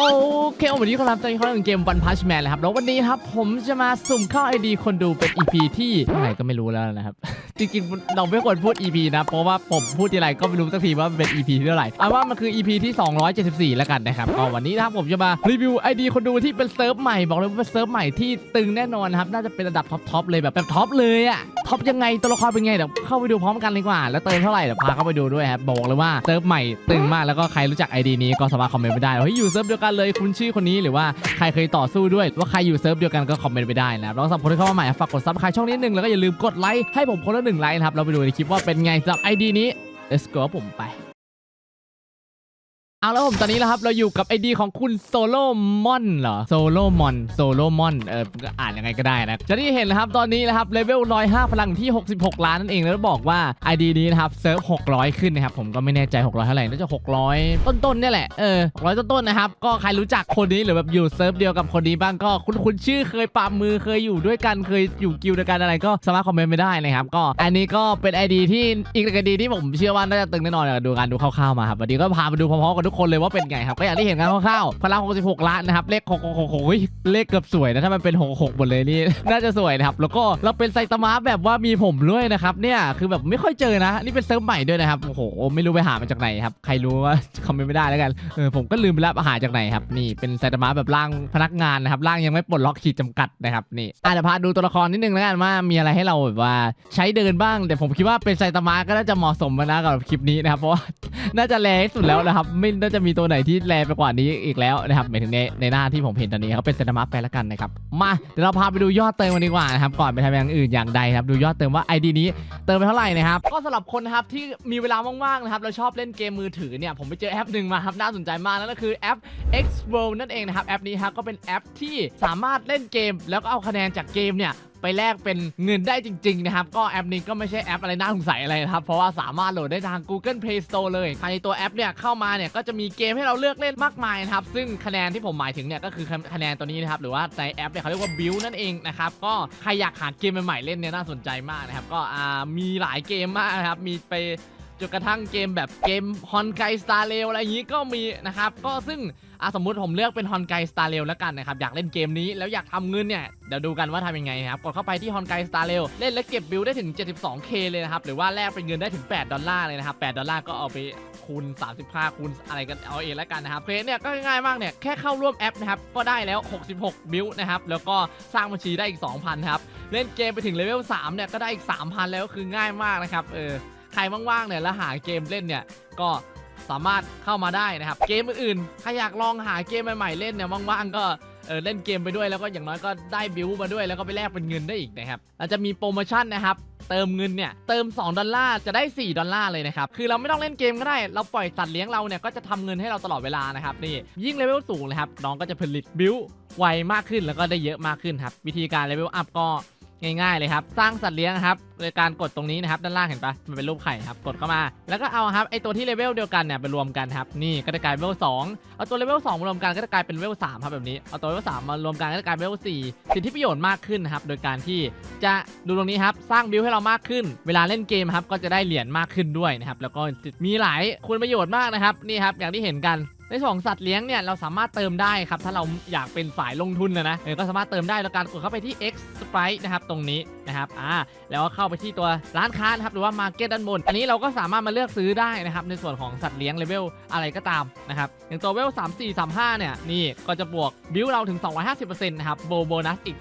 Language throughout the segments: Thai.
โอเควันนี้ครับตอนนี้เขาเล่นเกม One Punch Man เลยครับ แล้ววันนี้ครับผมจะมาสุ่มเข้า ID คนดูเป็น EP ที่เท่าไหร่ก็ไม่รู้แล้วนะครับ จริงๆเราไม่ควรพูด EP นะ เพราะว่าผมพูดทีไรก็ไม่รู้สักทีว่าเป็น EP ที่เท่าไหร่เอาว่ามันคือ EP ที่ 274 แล้วกันนะครับก็วันนี้นะครับผมจะมารีวิว ID คนดูที่เป็นเซิร์ฟใหม่บอกเลยว่าเป็นเซิร์ฟใหม่ที่ตึงแน่นอนครับ น่าจะเป็นระดับท็อปๆเลยแบบแบบท็อปเลยอะท็อปยังไงตัวละครเป็นไงเดี๋ยวเข้าไปดูพร้อมกันเลยดีกว่า แล้วเติมเท่าไหร่เดี๋ยวพาเข้าไปดูด้วยครับบอกเลยว่าเซิร์ฟใหม่ตึงมากแล้วก็ใครรู้จัก ID นี้ก็สามารถคอมเมนต์ไปได้เฮ้ยอยู่เซิร์ฟเดียวกันเลยคุณชื่อคนนี้หรือว่าใครเคยต่อสู้ด้วย ว่าใครอยู่เซิร์ฟเดียวกันก็คอมเมนต์ไปได้นะครับแล้วสำหรับคนที่เข้ามาใหม่ฝากกดซับสไครต์ช่องนี้หนึ่งแล้วก็อย่าลืมกดไลค์ให้ผมคนละหนึ่งไลค์นะครับเราไปดูในคลิปว่าเป็นไงสำหรับ ID นี้ let's go ผมไป เอาแล้วผมตอนนี้แล้วครับเราอยู่กับไอดีของคุณโซโลมอนเหรอโซโลมอนโซโลมอนเออก็อ่านยังไงก็ได้นะจะที่เห็นนะครับตอนนี้นะครับเลเวล105 พลังที่ 66 ล้านนั่นเองแล้วบอกว่า ID นี้นะครับเซิร์ฟ600 ขึ้นนะครับผมก็ไม่แน่ใจ 600 เท่าไหร่น่าจะ 600 ต้นๆเนี่ยแหละเออ600 ต้นๆนะครับก็ใครรู้จักคนนี้หรือแบบอยู่เซิร์ฟเดียวกับคนนี้บ้างก็คุณคุณชื่อเคยปามมือเคยอยู่ด้วยกันเคยอยู่กิลด์เดียวกันอะไรก็สามารถคอมเมนต์ไม่ได้นะครับก็อันนี้ก็เป็น ID ที่อีกหนึ่ง ID ที่ผมเชื่อว่าน่าจะตึงแน่นอนเดี๋ยวดูกันดูคร่าวๆมาครับวันนี้ก็พาไปดูพร้อมๆกันทุกคนเลยว่าเป็นไงครับก็อย่างที่เห็นกันคร่าวๆพลัง66 ล้านนะครับเลข666เฮ้ยเลขเกือบสวยนะถ้ามันเป็น 66หมดเลยนี่น่าจะสวยนะครับแล้วก็เราเป็นไซตามะแบบว่ามีผมด้วยนะครับเนี่ยคือแบบไม่ค่อยเจอนะ นี่เป็นเซิร์ฟใหม่ด้วยนะครับโอ้โหไม่รู้ไปหามาจากไหนครับใครรู้ว่าคอมเมนต์ไม่ได้แล้วกันเออผมก็ลืมไปแล้วหาจากไหนครับนี่เป็นไซตามะแบบร่างพนักงานนะครับร่างยังไม่ปลดล็อกขีดจำกัดนะครับนี่อาจจะพาดูตัวละครนิดนึงแล้วกันว่ามีอะไรให้เราแบบว่าใช้เดินบ้าง แต่ผมคิดว่าเป็นไซตามะก็น่าจะเหมาะสมนะกับคลิปนี้นะครับเพราะว่าน่าจะแรงสุดแล้วนะครับไม่น่าจะมีตัวไหนที่แรงไปกว่านี้อีกแล้วนะครับหมายถึงในในหน้าที่ผมเห็นตอนนี้เขาเป็นเซนมาไปแล้วกันนะครับมาเดี๋ยวเราพาไปดูยอดเติมกันดีกว่านะครับก่อนไปทำอย่างอื่นอย่างใดครับดูยอดเติมว่า ID นี้เติมไปเท่าไหร่นะครับก็สำหรับคนนะครับที่มีเวลาว่างๆนะครับเราชอบเล่นเกมมือถือเนี่ยผมไปเจอแอปหนึ่งมาครับน่าสนใจมากนั่นก็คือแอป X World นั่นเองนะครับแอปนี้ครับก็เป็นแอปที่สามารถเล่นเกม แล้วก็เอาคะแนนจากเกมเนี่ย ไปแลกเป็นเงินได้จริงๆนะครับก็แอปนี้ก็ไม่ใช่แอปอะไรน่าสงสัยอะไรนะครับเพราะว่าสามารถโหลดได้ทาง Google Play Store เลยภายในตัวแอปเนี่ยเข้ามาเนี่ยก็จะมีเกมให้เราเลือกเล่นมากมายนะครับซึ่งคะแนนที่ผมหมายถึงเนี่ยก็คือคะแนนตัวนี้นะครับหรือว่าในแอปเนี่ยเขาเรียกว่า Build นั่นเองนะครับก็ใครอยากหาเกมใหม่ๆเล่นเนี่ยน่าสนใจมากนะครับก็มีหลายเกมมากนะครับมีไปจนกระทั่งเกมแบบเกมฮอนไกสตาร์เรลอะไรอย่างนี้ก็มีนะครับก็ซึ่ง อะสมมุติผมเลือกเป็นฮอนไกสตาร์เรลแล้วกันนะครับอยากเล่นเกมนี้แล้วอยากทำเงินเนี่ยเดี๋ยวดูกันว่าทำยังไงครับกดเข้าไปที่ฮอนไกสตาร์เรลเล่นแล้วเก็บบิลได้ถึง 72k เลยนะครับหรือว่าแลกเป็นเงินได้ถึง 8 ดอลลาร์เลยนะครับ8ดอลลาร์ก็เอาไปคูณ 35 คูณอะไรกันเอาเองแล้วกันนะครับเพจเนี่ยก็ง่ายมากเนี่ยแค่เข้าร่วมแอปนะครับก็ได้แล้ว 66 บิลนะครับแล้วก็สร้างบัญชีได้อีก 2,000ครับเล่นเกมไปถึงเลเวล3เนี่ยก็ได้อีก 3,000 แล้วคือง่ายมากนะครับเออใครว่างๆเนี่ยแล้วหาเกมเล่นเนี่ยก็ สามารถเข้ามาได้นะครับ เกมอื่นๆใครอยากลองหาเกมใหม่ๆเล่นเนี่ยว่างๆก็เออเล่นเกมไปด้วยแล้วก็อย่างน้อยก็ได้บิวมาด้วยแล้วก็ไปแลกเป็นเงินได้อีกนะครับเราจะมีโปรโมชั่นนะครับเติมเงินเนี่ยเติม 2 ดอลลาร์จะได้ 4 ดอลลาร์เลยนะครับ คือเราไม่ต้องเล่นเกมก็ได้ เราปล่อยสัตว์เลี้ยงเราเนี่ย ก็จะทำเงินให้เราตลอดเวลานะครับ นี่ยิ่งเลเวลสูงนะครับ น้องก็จะผลิตบิวไวมากขึ้นแล้วก็ได้เยอะมากขึ้นครับ วิธีการเลเวลอัพก็ ง่ายๆเลยครับ สร้างสัตว์เลี้ยงครับโดยการกดตรงนี้นะครับด้านล่างเห็นปะมันเป็นรูปไข่ครับกดเข้ามา แล้วก็เอาครับไอตัวที่เลเวลเดียวกันเนี่ยไปรวมกันครับนี่ก็จะกลายเป็นเลเวล2เอาตัวเลเวล2มารวมกันก็จะกลายเป็นเลเวล3ครับแบบนี้เอาตัวเลเวล3มารวมกันก็จะกลายเป็นเลเวล4สิทธิประโยชน์มากขึ้นนะครับโดยการที่จะดูตรงนี้ครับสร้างบิลให้เรามากขึ้น เวลาเล่นเกมครับก็จะได้เหรียญมากขึ้นด้วยนะครับแล้วก็มีหลายคุณประโยชน์มากนะครับนี่ครับอย่างที่เห็นกัน ในส่วนของสัตว์เลี้ยงเนี่ยเราสามารถเติมได้ครับ ถ้าเราอยากเป็นสายลงทุนนะนะเออก็สามารถเติมได้แล้วการกดเข้าไปที่ X Sprite นะครับตรงนี้นะครับอ่าแล้วก็เข้าไปที่ตัวร้านค้านะครับหรือว่า Market ด้านบน อันนี้เราก็สามารถมาเลือกซื้อได้นะครับในส่วนของสัตว์เลี้ยงเลเวลอะไรก็ตามนะครับอย่างตัวเวล3 4 3 5 เนี่ยนี่ก็จะบวกบิลเราถึง 250%นะครับโบโบนัสอีก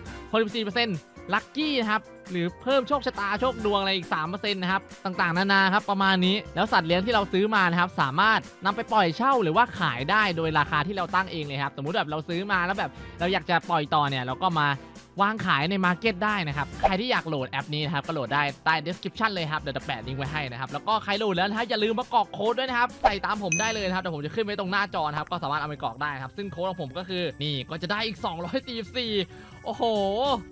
64% ลัคกี้นะครับหรือเพิ่มโชคชะตาโชคดวงอะไรอีก3%นะครับต่างๆ นานาครับประมาณนี้แล้วสัตว์เลี้ยงที่เราซื้อมานะครับสามารถนำไปปล่อยเช่าหรือว่าขายได้โดยราคาที่เราตั้งเองเลยครับสมมุติแบบเราซื้อมาแล้วแบบเราอยากจะปล่อยต่อเนี่ยเราก็มาวางขายในมาร์เก็ตได้นะครับ ใครที่อยากโหลดแอปนี้นะครับ ก็โหลดได้ใต้ description เลยครับ เดี๋ยวจะแปะลิงก์ไว้ให้นะครับ แล้วก็ใครโหลดแล้วนะครับ อย่าลืมมากรอกโค้ดด้วยนะครับ ใส่ตามผมได้เลยนะครับ เดี๋ยวผมจะขึ้นไว้ตรงหน้าจอนะครับ ก็สามารถเอาไปกรอกได้ครับ ซึ่งโค้ดของผมก็คือ นี่ ก็จะได้อีก 244โอ้โห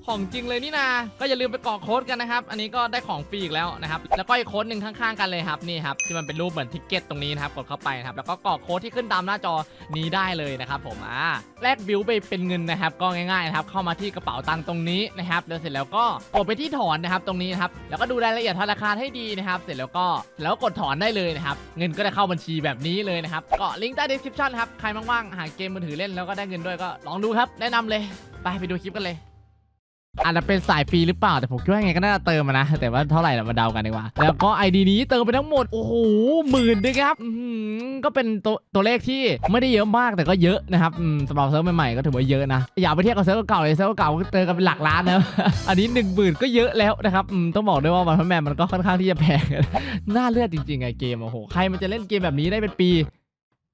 ของจริงเลยนี่นาก็อย่าลืมไปกรอกโค้ดกันนะครับ อันนี้ก็ได้ของฟรีอีกแล้วนะครับ แล้วก็อีกโค้ดหนึ่งข้างๆกันเลยครับ นี่ครับ ที่มันเป็นรูปเหมือนทิกเก็ตตรงนี้นะครับ กดเข้าไปนะครับ แล้วก็กรอกโค้ดที่ขึ้นตามหน้าจอนี้ได้เลยนะครับผม อ่า แลกบิลไปเป็นเงินนะครับ ก็ง่ายๆนะครับ เข้ามาที่กระเป๋าตังค์ตรงนี้นะครับ แล้วเสร็จแล้วก็กดไปที่ถอนนะครับ ตรงนี้นะครับ แล้วก็ดูรายละเอียดธนาคารให้ดีนะครับ เสร็จแล้วก็แล้วก็กดถอนได้เลยนะครับ เงินก็จะเข้าบัญชีแบบนี้เลยนะครับก็ลิงก์ใต้ description ครับ ใครว่างๆหาเกมมือถือเล่นแล้วก็ได้เงินด้วยก็ลองดูครับ แนะนำเลยไปไปดูคลิปกันเลยอาจจะเป็นสายฟรีหรือเปล่าแต่ผมคิดว่าไงก็น่าจะเติมนะ แต่ว่าเท่าไหร่เรามาเดากันดีกว่า แล้วก็ ID นี้เติมไปทั้งหมด โอ้โหหมื่นด้วยครับก็เป็นตัวตัวเลขที่ไม่ได้เยอะมากแต่ก็เยอะนะครับสำหรับเซิร์ฟใหม่ๆก็ถือว่าเยอะนะอย่าไปเทียบกับเซิร์ฟเก่าเลยเซิร์ฟเก่าเติมกันเป็นหลักล้านนะอันนี้1 0,000ก็เยอะแล้วนะครับต้องบอกด้วยว่าวันพันแมนมันก็ค่อนข้างที่จะแพงน่าเลือดจริงๆไงเกมโอ้โหใครมันจะเล่นเกมแบบนี้ได้เป็นปี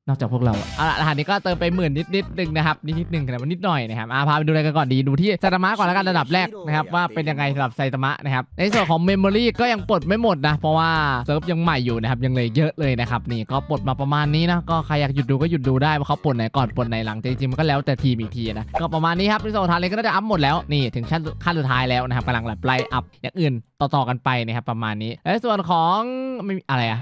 นอกจากพวกเราอะเอาละรหัสนี้ก็เติมไปหมื่นนิดนิดนึงนะครับนิดนิดนึงแต่ว่านิดหน่อยนะครับอาพาไปดูอะไรกันก่อนดีดูที่ไซตามะก่อนแล้วกันระดับแรกนะครับว่าเป็นยังไงสำหรับไซตามะนะครับในส่วนของเมมโมรี่ก็ยังปลดไม่หมดนะเพราะว่าเซิร์ฟยังใหม่อยู่นะครับยังเลยเยอะเลยนะครับนี่ก็ปลดมาประมาณนี้นะก็ใครอยากหยุดดูก็หยุดดูได้ว่าเขาปลดไหนก่อนปลดไหนหลังจริงๆมันก็แล้วแต่ทีมอีกทีนะก็ประมาณนี้ครับในส่วนทางเลยก็น่าจะอัพหมดแล้วนี่ถึงขั้นขั้นสุดท้ายแล้วนะครับกำลังแบบไล่อัพอย่างอื่น ต่อๆกันไปนะครับประมาณนี้และส่วนของไม่มีอะไรอะ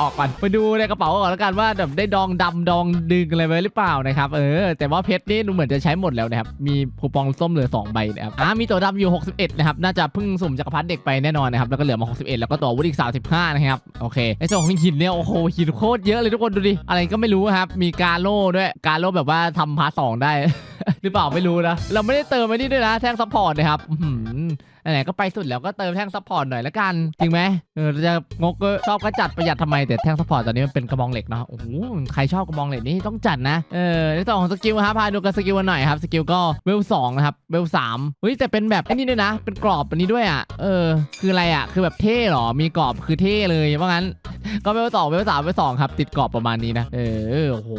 ออกก่อนไปดูในกระเป๋าก่อนแล้วกันว่าแบบได้ดองดำดองดึงอะไรไว้หรือเปล่านะครับเออแต่ว่าเพชรนี่ดูเหมือนจะใช้หมดแล้วนะครับมีคูปองส้มเหลือ2ใบนะครับอ่ามีตัวดำอยู่ 61นะครับน่าจะเพิ่งสุ่มจักรพรรดิเด็กไปแน่นอนนะครับแล้วก็เหลือมา 61 แล้วก็ตัวอาวุธอีก 35 นะครับโอเคในส่วนของหินเนี่ยโอ้โหหินโคตรเยอะเลยทุกคนดูดิอะไรก็ไม่รู้ครับมีกาโล่ด้วยกาโล่แบบว่าทำพาร์ทสองได้ หรือเปล่าไม่รู้นะเราไม่ได้เติมไปนี่ด้วยนะแท่งซัพพอร์ตนะครับอื้อหือ ไหนๆก็ไปสุดแล้วก็เติมแท่งซัพพอร์ตหน่อยละกันจริงไหมเออจะงกก็ชอบก็จัดประหยัดทำไมแต่แท่งซัพพอร์ตตอนนี้มันเป็นกระบองเหล็กเนาะโอ้โหใครชอบกระบองเหล็กนี่ต้องจัดนะเออในส่วนของสกิลครับพาดูกันสกิลกันหน่อยครับสกิลก็เวลสองนะครับเวลสามเฮ้ยแต่เป็นแบบไอ้นี่ด้วยนะ เป็นกรอบอันนี้ด้วยอะเออ คืออะไรอะคือแบบเท่หรอมีกรอบคือเท่เลยว่างั้นก็เวลสองเวลสามเวลสองครับ ติดกรอบประมาณนี้นะ เออโอ้โห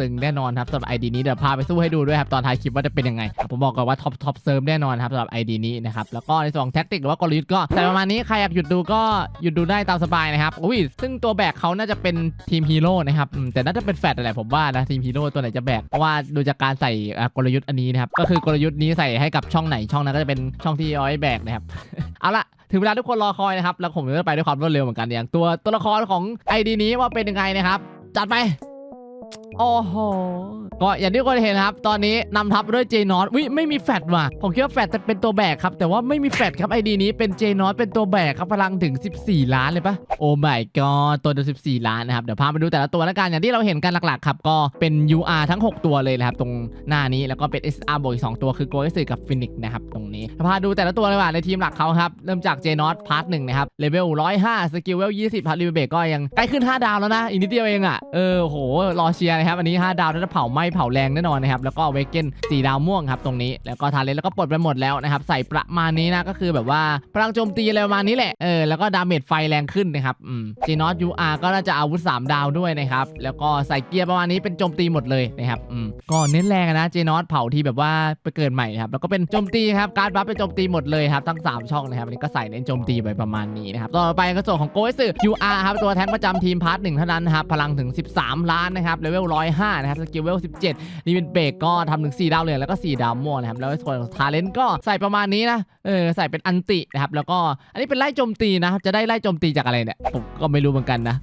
ตึงแน่นอนครับสำหรับไอดีนี้เดี๋ยวพาไปสู้ให้ดูด้วยครับ ตอนท้ายคลิปว่าจะเป็นยังไง ผมบอกก่อนว่าท็อปท็อปเซิร์ฟแน่นอนครับสำหรับไอดีนี้นะครับแล้วก็ในส่วนของแท็กติกหรือว่ากลยุทธ์ก็ใส่ประมาณนี้ใครอยากหยุดดูก็หยุดดูได้ตามสบายนะครับอุ้ยซึ่งตัวแบกเขาน่าจะเป็นทีมฮีโร่นะครับอืมแต่น่าจะเป็นแฟดอะไรผมว่านะทีมฮีโร่ตัวไหนจะแบกเพราะว่าดูจากการใส่กลยุทธ์อันนี้นะครับก็คือกลยุทธ์นี้ใส่ให้กับช่องไหนช่องนั้นก็จะเป็นช่องที่เอาไว้แบกนะครับเอาละถึงเวลาทุกคนรอคอยนะครับ แล้วผมจะไปด้วยความรวดเร็วเหมือนกันอย่างตัวตัวละครของไอดีนี้ว่าเป็นยังไงนะครับ จัดไป โอ้โหก็อย่างที่คนเห็นครับ ตอนนี้นำทัพด้วยเจนอตวิไม่มีแฟดว่ะผมคิดว่าแฟดจะเป็นตัวแบกครับ แต่ว่าไม่มีแฟดครับไอดีนี้เป็นเจนอตเป็นตัวแบกครับพลังถึง 14 ล้านเลยปะโอ้ my god ตัวเดียว14 ล้านนะครับ เดี๋ยวพามาดูแต่ละตัวแล้วกันอย่างที่เราเห็นกันหลักๆครับก็เป็น UR ทั้ง 6 ตัวเลยนะครับตรงหน้านี้แล้วก็เป็น SR บวกอีก2ตัวคือโกลเอสกับฟินิกนะครับตรงนี้พาดูแต่ละตัวเลยว่าในทีมหลักเขาครับเริ่มจากเจนอตพาร์ทหนึ่งนะครับเลเวล105สกิลเวล20พาร์ทรีเบกก็ยังใกล้ขึ้น 5 ดาวแล้วนะอีกนิดเดียวเองอะเออโหรอเชียร์นะครับอันนี้ 5 ดาวน่าจะเผาไหม้เผาแรงแน่นอนนะครับแล้วก็เวกเกน4ดาวม่วงครับตรงนี้แล้วก็ทาเลนแล้วก็ปลดไปหมดแล้วนะครับใส่ประมาณนี้นะก็คือแบบว่าพลังโจมตีอะไรประมาณนี้แหละเออแล้วก็ดาเมจไฟแรงขึ้นนะครับอืมจีนอตยูอาร์ก็น่าจะอาวุธ 3 ดาวด้วยนะครับแล้วก็ใส่เกียร์ประมาณนี้เป็นโจมตีหมดเลยนะครับอืมก็เน้นแรงนะเจนอตเผาที่แบบว่าไปเกิดใหม่ครับแล้วก็เป็นโจมตีครับการบัฟเป็นโจมตีหมดเลยครับทั้ง 3 ช่องนะครับอันนี้ก็ใส่เน้นโจมตีไปประมาณนี้นะครับต่อไปก็ส่วนของโกเอส UR ครับตัวแทงค์ประจำทีมพาร์ทหนึ่งเท่านั้นครับพลังถึง 13 ล้านนะครับเลเวล105 นะครับ สกิลเลเวล 17 นี่เป็นเบรกก็ทำถึง 4 ดาวเหลืองแล้วก็ 4 ดาวม่วงนะครับ แล้วส่วนทาเลนก็ใส่ประมาณนี้นะ เออ ใส่เป็นอันตินะครับ แล้วก็อันนี้เป็นไล่โจมตีนะครับจะได้ไล่โจมตีจากอะไรเนี่ย ผมก็ไม่รู้เหมือนกันนะ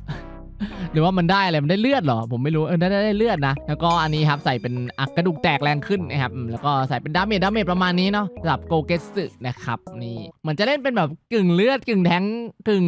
หรือว่ามันได้อะไร มันได้เลือดเหรอ ผมไม่รู้เออได้ได้เลือดนะ แล้วก็อันนี้ครับใส่เป็นอะกระดูกแตกแรงขึ้นนะครับ แล้วก็ใส่เป็นดาเมจดาเมจประมาณนี้เนาะสำหรับโกเกสึนะครับนี่เหมือนจะเล่นเป็นแบบกึ่งเลือดกึ่งแทงกึ่ง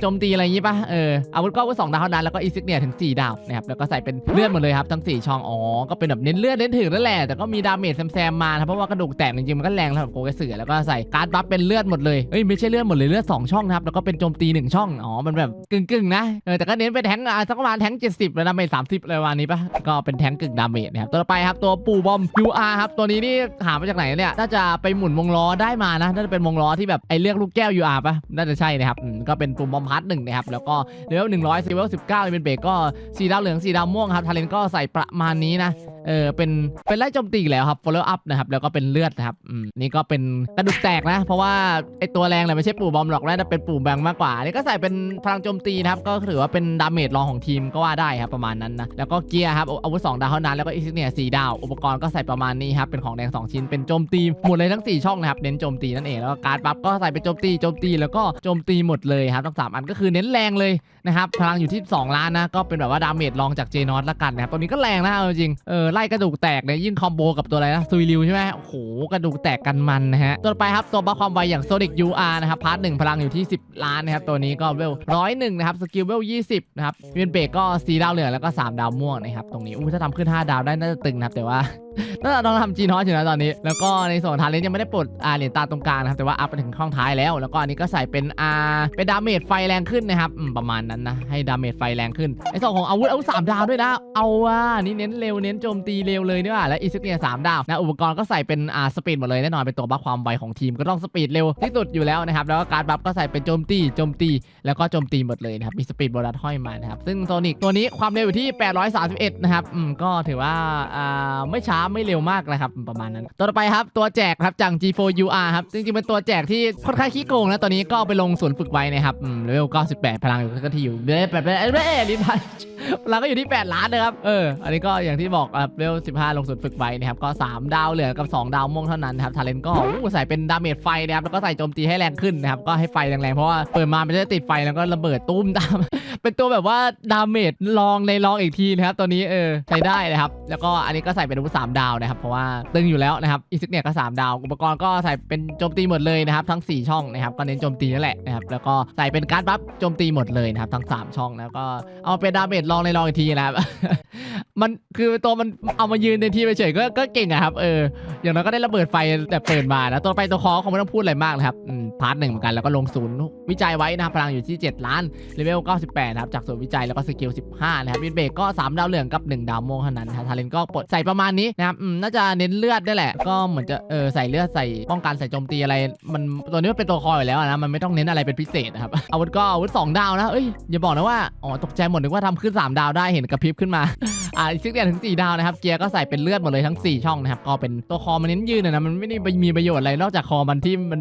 โจมตีอะไรอย่างงี้ป่ะเอออาวุธก็อาวุธสองดาวเท่านั้นแล้วก็อีซิกเนี่ยถึง 4 ดาวนะครับแล้วก็ใส่เป็นเลือดหมดเลยครับทั้ง 4 ช่องอ๋อก็เป็นแบบเน้นเลือดเน้นถึงนั่นแหละแต่ก็มีดาเมจแซมๆมานะครับเพราะว่ากระดูกแตกจริงๆมันก็แรงสำหรับโกเกสึแล้วก็ใส่การ์ดบัฟเป็นเลือดหมดเลยเอ้ยไม่ใช่เลือดหมดเลยเลือดสองช่องนะครับแล้วก็เป็นโจมตีหนึ่งช่องอ๋อมันแบบกึ่งๆนะเออแต่ก็เน้นเป็นแทงสักประมาณแทงค์70แล้วดาเมจ30อะไรประมาณนี้ปะก็เป็นแทงกึ่งดาเมจนะครับ ตัวต่อไปครับตัวปูบอม UR ครับ ตัวนี้นี่หามาจากไหนเนี่ย น่าจะไปหมุนวงล้อได้มานะ น่าจะเป็นวงล้อที่แบบไอเลือกลูกแก้ว UR ปะน่าจะใช่นะครับ ก็เป็นปูบอมพาร์ทหนึ่งนะครับ แล้วก็เลเวล100เลเวล19เก้าเป็นเบรกก็สีดาวเหลืองสีดาวม่วงครับ ทาเลนก็ใส่ประมาณนี้นะ เออ เป็น เป็นไล่โจมตีแล้วครับ follow up นะครับ แล้วก็เป็นเลือดนะครับ อืม นี่ก็เป็นกระดูกแตกนะ เพราะว่าไอตัวแรงเลยไม่ใช่ปู่บอมหรอกน่าจะเป็นปู่แบงมากกว่า นี่ก็ใส่เป็นพลังโจมตีนะครับ ก็ถือว่าเป็นดาเมจรองของทีมก็ว่าได้ครับประมาณนั้นนะแล้วก็เกียร์ครับอาวุธสองดาวเท่านั้นแล้วก็อีกเนี่ยสี่ดาว อุปกรณ์ก็ใส่ประมาณนี้ครับเป็นของแดง2 ชิ้นเป็นโจมตีหมดเลยทั้ง 4 ช่องนะครับเน้นโจมตีนั่นเองแล้วก็การ์ดบัฟก็ใส่เป็นโจมตีโจมตีแล้วก็โจมตีหมดเลยครับทั้งสามอันก็คือเน้นแรงเลยนะครับพลังอยู่ที่ 2 ล้านนะก็เป็นแบบว่าดาเมจรองจากเจนอสละกันนะครับตัวนี้ก็แรงนะเอาจริงเออไล่กระดูกแตกเนี่ยยิ่งคอมโบกับตัวอะไรนะซุยริวใช่ไหมโอ้โหกระดูกแตกกันมันนะฮะตัวไปครับตัวบัฟความไวอย่างโซนิก UR นะครับพาร์ทหนึ่งพลังอยู่ที่ 10 ล้านนะครับตัวนี้ก็เวลร้อยหนึ่งนะครับสกิลเวล20นะครับเวียนเบรกก็สีดาวเหลืองแล้วก็ 3 ดาวม่วงนะครับ ตรงนี้อู้ถ้าทำขึ้น 5 ดาวได้น่าจะตึงนะครับแต่ว่าน่าจะต้องทำจีนฮอสอยู่นะตอนนี้ แล้วก็ในส่วนทานเลนยังไม่ได้ปลดอาเหรียญตาตรงกลางนะครับ แต่ว่าอัพไปถึงข้องท้ายแล้ว แล้วก็อันนี้ก็ใส่เป็นอาเป็นดาเมจไฟแรงขึ้นนะครับประมาณนั้นนะ ให้ดาเมจไฟแรงขึ้นในส่วนของอาวุธอาวุธสามดาวด้วยนะ เอาว่านี่เน้นเร็วเน้นโจมตีเร็วเลยนี่ว่าและอีซิกเนี่ยสามดาวนะอุปกรณ์ก็ใส่เป็นอาสปีดหมดเลยแน่นอนเป็นตัวบัฟความไวของทีมก็ต้องสปีดเร็วที่สุดอยู่แล้วนะครับแล้วก็การบัฟก็ใส่เป็นโจมตีโจมตี แล้วก็โจมตีหมดเลยนะครับมีสปีดโบนัสห้อยมานะครับซึ่งโซนิกตัวนี้ความเร็วอยู่ที่ 831 นะครับอืมก็ถือว่าอ่าไม่ช้าไม่เร็วมากนะครับประมาณนั้น ตัวต่อไปครับตัวแจกครับจาก G4UR ครับจริงๆเป็นตัวแจกที่ค่อนข้างขี้โกงนะตอนนี้ก็เอาไปลงศูนย์ฝึกไว้นะครับเลเวล98 พลังก็ที่อยู่เด้แปดแปดเด้ลิ้นพันพลังก็อยู่ที่ 8 ล้านนะครับเอออันนี้ก็อย่างที่บอกเลเวล15 ลงศูนย์ฝึกไว้นะครับก็ 3 ดาวเหลือกับ 2 ดาวม่วงเท่านั้นนะครับทาเลนก็อู้ใส่เป็นดาเมจไฟนะครับแล้วก็ใส่โจมตีให้แรงขึ้นนะครับก็ให้ไฟแรงๆเพราะว่าเปิดมามันจะติดไฟแล้วก็ระเบิดตุ้มตามเป็นตัวแบบว่าดาเมจลองในลองอีกทีนะครับตัวนี้เออใช้ได้นะครับแล้วก็อันนี้ก็ใส่เป็นอาวุธสามดาวนะครับ เพราะว่าตึงอยู่แล้วนะครับอีซิกเนี่ยก็สามดาว อุปกรณ์ก็ใส่เป็นโจมตีหมดเลยนะครับทั้ง 4 ช่องนะครับก็เน้นโจมตีนั่นแหละนะครับแล้วก็ใส่เป็นการ์ดบัฟโจมตีหมดเลยนะครับทั้ง 3 ช่องแล้วก็เอาเป็นดาเมจลองในลองอีกทีนะครับมันคือตัวมันเอามายืนในทีมเฉยก็ก็เก่งอะครับเอออย่างน้อยก็ได้ระเบิดไฟแต่เปิดมานะตัวไปตัวคอคงไม่ต้องพูดอะไรมากนะครับพาร์ทหนึ่งเหมือนกันแล้วก็ลงศูนย์วิจัยไว้นะครับพลังอยู่ที่ 7 ล้านเลเวล98นะครับจากศูนย์วิจัยแล้วก็สกิล15นะครับวินเบรกก็ 3 ดาวเหลืองกับ 1 ดาวม่วงเท่านั้นนะครับทาเลนก็ปลดใส่ประมาณนี้นะครับอืมน่าจะเน้นเลือดได้แหละ ก็เหมือนจะเออใส่เลือดใส่ป้องกันใส่โจมตีอะไร มันตัวนี้มันเป็นตัวคออยู่แล้วอะนะมันไม่ต้องเน้นอะไรเป็นพิเศษนะครับ อาวุธก็อาวุธ2ดาวนะเอ้ยอย่าบอกนะว่าอ๋อตกใจหมดนึกว่าทำขึ้น 3 ดาวได้เห็นกระพริบขึ้นมา อ่าอีกซิกเดียถึง 4 ดาวนะครับเกียร์ก็ใส่เป็นเลือดหมดเลยทั้ง 4 ช่องนะครับก็เป็นตัวคอมันเน้นยืนอะนะมันไม่ได้มีประโยชน์อะไรนอกจากคอมันที่มัน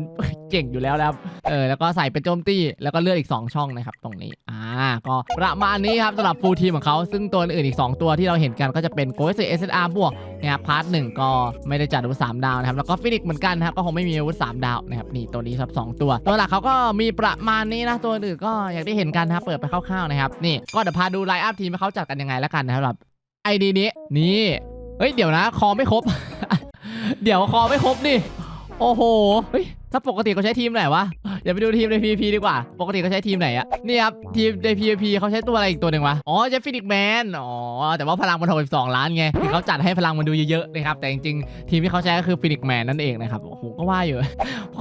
เก่งอยู่แล้วนะครับเออแล้วก็ใส่เป็นโจมตีแล้วก็เลือดอีก 2 ช่องนะครับตรงนี้อ่าก็ประมาณนี้ครับสำหรับฟูลทีมของเขาซึ่งตัวอื่นอีก 2 ตัวที่เราเห็นกันก็จะเป็นโกสเอสอาร์บวกนะครับพาร์ทหนึ่งก็ไม่ได้จัดอาวุธสามดาวนะครับแล้วก็ฟินิกเหมือนกันนะครับก็คงไม่มีอาวุธสามดาวนะครับนี่ตัวนี้ครับสองตัว ตัวหลักเขาก็มีประมาณนี้นะตัวอื่นก็อย่างที่เห็นกันนะครับเปิดไปคร่าวๆนะครับนี่ก็เดี๋ยวพาดูไลน์อัพทีมว่าเขาจัดกันยังไงแล้วกันนะครับสำหรับไอดีนี้นี่เฮ้ยเดี๋ยวนะคอไม่ครบ เดี๋ยวคอไม่ครบนี่โอ้โหเฮ้ย ถ้าปกติเขาใช้ทีมไหนวะเดี๋ยวไปดูทีมใน PVP ดีกว่า ปกติเขาใช้ทีมไหนอะนี่ครับทีมใน PVP เขาใช้ตัวอะไรอีกตัวหนึ่งวะอ๋อใช้ฟินิกแมนอ๋อแต่ว่าพลังมัน62ล้านไงที่เขาจัดให้พลังมันดูเยอะๆนะครับแต่จริงๆทีมที่เขาใช้ก็คือฟินิกแมนนั่นเองนะครับโอ้โหก็ว่าอยู่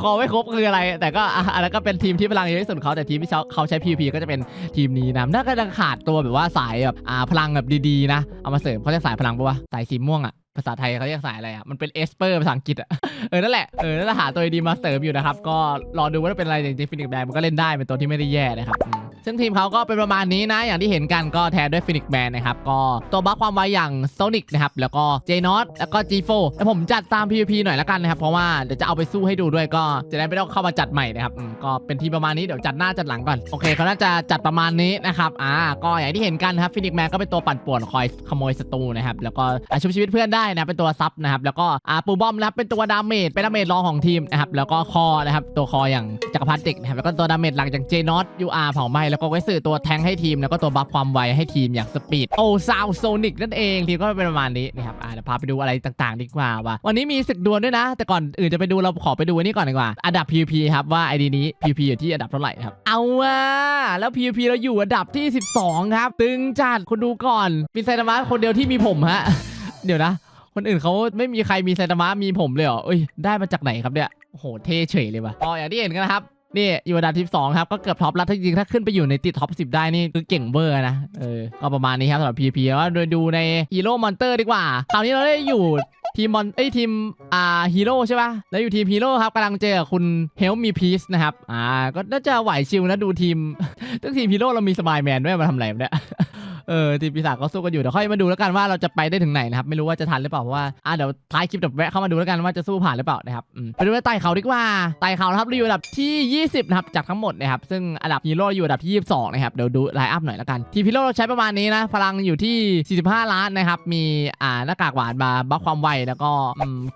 คอไม่ครบคืออะไร แต่ก็อะอันนั้นก็เป็นทีมที่พลังเยอะที่สุดของเขาแต่ทีมที่เขาเขาใช้ PVP ก็จะเป็นทีมนี้นะน่าก็จะขาดตัวแบบว่าสายแบบอ่าพลังแบบดีๆนะเอามาเสริมเขาเรียกสายพลังปะวะสายสีม่วงอะภาษาไทยเขาเรียกสายอะไรอะมันเป็นเอสเปอร์ภาษาอังกฤษอะเออ นั่นแหละ เออ นั่นแหละหาตัวดีมาเสริมอยู่นะครับ ก็รอดูว่าจะเป็นอะไรจริงๆฟินิกแบนมันก็เล่นได้เป็นตัวที่ไม่ได้แย่นะครับ ซึ่งทีมเขาก็เป็นประมาณนี้นะ อย่างที่เห็นกันก็แทนด้วยฟินิกแบนนะครับ ก็ตัวบัคความไวอย่างโซนิกนะครับ แล้วก็เจนอตแล้วก็ G4 แต่ผมจัดตาม PVP หน่อยละกันนะครับ เพราะว่าเดี๋ยวจะเอาไปสู้ให้ดูด้วยก็จะได้ไม่ต้องเข้ามาจัดใหม่นะครับอืมก็เป็นทีมประมาณนี้เดี๋ยวจัดหน้าจัดหลังก่อนโอเคเขาน่าจะจัดประมาณนี้นะครับอ่าก็อย่างที่เห็นกันนะครับฟินิกแมนก็เป็นตัวปั่นป่วนคอยขโมยศัตรูนะครับแล้วก็อะชุบชีวิตเพื่อนได้นะเป็นตัวซับนะครับแล้วก็อ่าปูบอมนะครับเป็นตัวดาเมจเป็นดาเมจรองของทีมนะครับแล้วก็คอนะครับตัวคออย่างจักรพรรดิเด็กนะครับแล้วก็ตัวดาเมจหลังจากเจนอตยูอาร์เผาไหม้แล้วก็ไว้สื่อตัวแทงให้ทีม แล้วก็ตัวบัฟความไวให้ทีมอย่างสปีดโอซาวโซนิกนั่นเองทีมก็เป็นประมาณนี้นะครับอ่าเดี๋ยวพาไปดูอะไรต่างๆ ดีกว่าว่า วันนี้มีศึกดวลด้วยนะ แต่ก่อนอื่นจะไปดูเราขอไปดูอันนี้ก่อนดีกว่าอันดับ PVP ครับว่า ID นี้ PVP อยู่ที่อันดับเท่าไหร่ครับเอาว่ะแล้ว PVP เราอยู่อันดับที่ 12 ครับ ตึงจัดคุณดูก่อนมีไซตามะคนเดียวที่มีผมฮะเดี๋ยวนะ คนอื่นเขาไม่มีใครมีไซตามะมีผมเลยเหรอเอ้ยได้มาจากไหนครับเนี่ยโอ้โหเท่เฉยเลยว่ะอ๋ออย่างที่เห็นกันนะครับ นี่อยู่อันดับที่สองครับ ก็เกือบท็อปแล้วถ้าจริงๆถ้าขึ้นไปอยู่ในติดท็อปสิบได้นี่คือเก่งเบอร์นะ เออ ก็ประมาณนี้ครับสำหรับ PVP ว่าโดยดูในฮีโร่มอนเตอร์ดีกว่า คราวนี้เราได้อยู่ทีมมอนเอ้ยทีมอ่าฮีโร่ใช่ปะแล้วอยู่ทีมฮีโร่ครับกำลังเจอคุณเฮลมีพีซนะครับ อ่า ก็น่าจะไหวชิวนะดูทีมทั้งทีมฮีโร่เรามีสมายแมนด้วยมาทำอะไรเนี่ย เออทีมปีศาจก็สู้กันอยู่เดี๋ยวค่อยมาดูแล้วกันว่าเราจะไปได้ถึงไหนนะครับไม่รู้ว่าจะทันหรือเปล่าเพราะว่าอะเดี๋ยวท้ายคลิปเดี๋ยวแวะเข้ามาดูแล้วกันว่าจะสู้ผ่านหรือเปล่านะครับไปดูไต่เขาดีกว่าไต่เขาครับเราอยู่อันดับที่ 20นะครับจากทั้งหมดนะครับซึ่งอันดับฮีโร่อยู่อันดับที่ 22นะครับเดี๋ยวดูไลน์อัพหน่อยแล้วกันทีมฮีโร่เราใช้ประมาณนี้นะพลังอยู่ที่ 45 ล้านนะครับมีอ่าหน้ากากหวานมาบัฟความไวแล้วก็